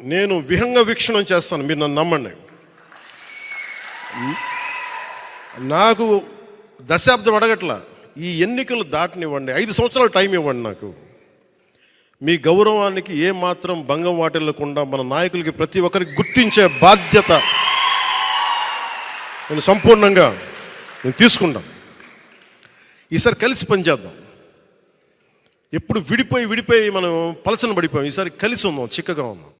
నేను విహంగ వీక్షణం చేస్తాను మీరు నన్ను నమ్మండి. నాకు దశాబ్దం అడగట్ల ఈ ఎన్నికలు దాటనివ్వండి ఐదు సంవత్సరాలు టైం ఇవ్వండి నాకు. మీ గౌరవానికి ఏమాత్రం భంగం వాటిల్లకుండా మన నాయకులకి ప్రతి ఒక్కరికి గుర్తించే బాధ్యత నేను సంపూర్ణంగా నేను తీసుకుంటాను ఈసారి కలిసి పనిచేద్దాం. ఎప్పుడు విడిపోయి విడిపోయి మనం పలచన పడిపోయాం. ఈసారి కలిసి ఉందాం చిక్కగా ఉందాం.